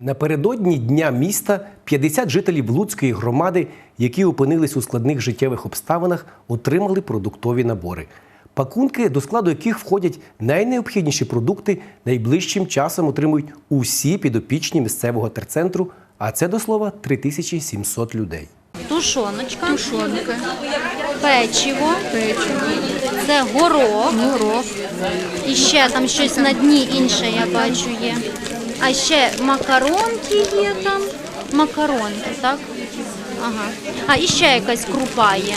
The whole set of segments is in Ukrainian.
Напередодні Дня міста 50 жителів Луцької громади, які опинились у складних життєвих обставинах, отримали продуктові набори. Пакунки, до складу яких входять найнеобхідніші продукти, найближчим часом отримують усі підопічні місцевого терцентру, а це до слова 3700 людей. Тушоночка, Тушонка, печиво, печиво, це горох. горох, І ще там щось на дні інше я бачу є. А ще макаронки є там. Макаронки, так? Ага. А і ще якась крупа є.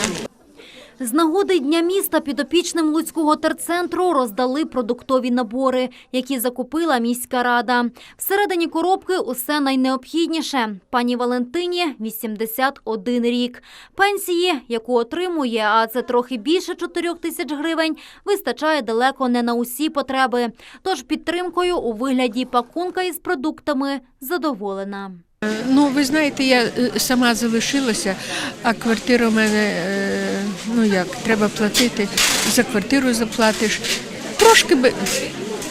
З нагоди Дня міста підопічним Луцького терцентру роздали продуктові набори, які закупила міська рада. Всередині коробки усе найнеобхідніше. Пані Валентині 81 рік. Пенсії, яку отримує, а це трохи більше 4 тисяч гривень, вистачає далеко не на усі потреби. Тож підтримкою у вигляді пакунка із продуктами задоволена. Ну, ви знаєте, я е, сама залишилася, а квартира у мене, е, ну як, треба платити, за квартиру заплатиш. Трошки би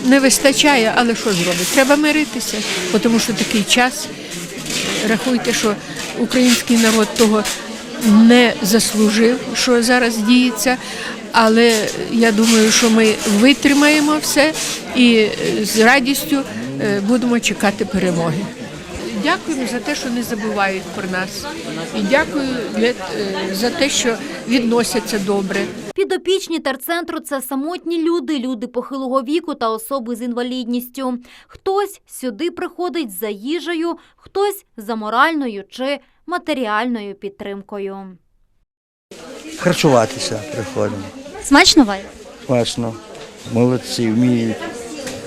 не вистачає, але що зробити? Треба миритися, тому що такий час. Рахуйте, що український народ того не заслужив, що зараз діється. Але я думаю, що ми витримаємо все і з радістю е, будемо чекати перемоги. Дякуємо за те, що не забувають про нас. І дякую для- е, за те, що відносяться добре. Підопічні терцентру – це самотні люди, люди похилого віку та особи з інвалідністю. Хтось сюди приходить за їжею, хтось за моральною чи матеріальною підтримкою. харчуватися приходимо. Смачно Валя? Смачно. Молодці, вміють,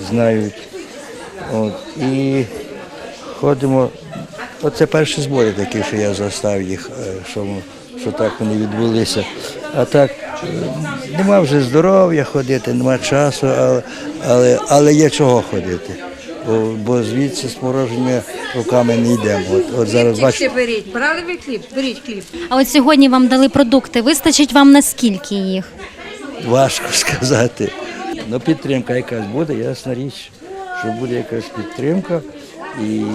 знають. От. І ходимо. Оце перші збори такі, що я застав їх, е, що, що так вони відбулися. А так е, нема вже здоров'я ходити, нема часу, але, але, але є чого ходити. Бо, бо звідси з порожніми руками не йдемо. От, от зараз бачите. Беріть, брали ви хліб? Беріть хліб. А от сьогодні вам дали продукти. Вистачить вам на скільки їх? Важко сказати. Ну, підтримка якась буде, ясна річ, що буде якась підтримка. І,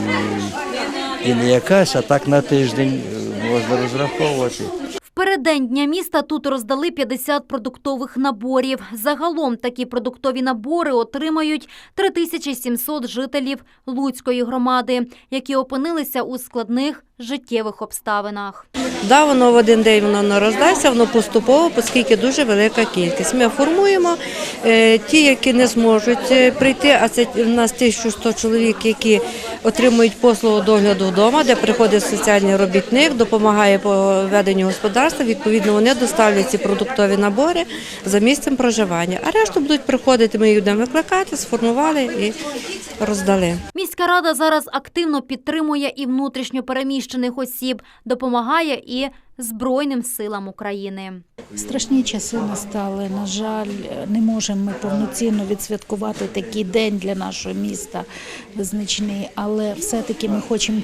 і не якась, а так на тиждень е, можна розраховувати. В переддень Дня міста тут роздали 50 продуктових наборів. Загалом такі продуктові набори отримають 3700 жителів Луцької громади, які опинилися у складних життєвих обставинах. Да, воно в один день воно не роздасться, воно поступово, оскільки дуже велика кількість. Ми формуємо е, ті, які не зможуть е, прийти, а це в нас 1100 чоловік, які отримують послугу догляду вдома, де приходить соціальний робітник, допомагає по веденню господарства. Відповідно, вони доставлять ці продуктові набори за місцем проживання. А решту будуть приходити, ми їх будемо викликати, сформували і роздали. Міська рада зараз активно підтримує і внутрішньо переміщених осіб, допомагає і Збройним силам України. Страшні часи настали. На жаль, не можемо ми повноцінно відсвяткувати такий день для нашого міста визначний, але все-таки ми хочемо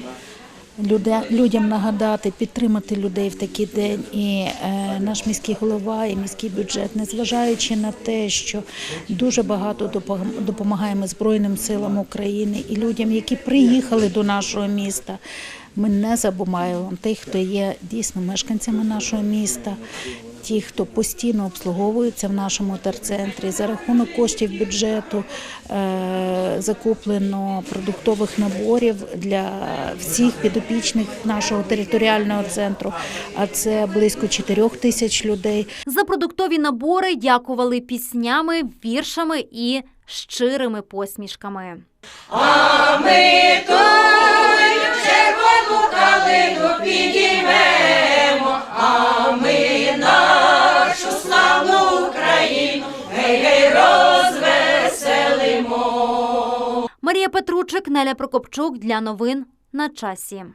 людям нагадати, підтримати людей в такий день. І е, наш міський голова і міський бюджет, незважаючи на те, що дуже багато допомагаємо Збройним силам України і людям, які приїхали до нашого міста. Ми не забуваємо тих, хто є дійсно мешканцями нашого міста, ті, хто постійно обслуговується в нашому терцентрі. За рахунок коштів бюджету е, закуплено продуктових наборів для всіх підопічних нашого територіального центру. А це близько 4 тисяч людей. За продуктові набори дякували піснями, віршами і щирими посмішками. Марія Петручик, Неля Прокопчук для новин на часі.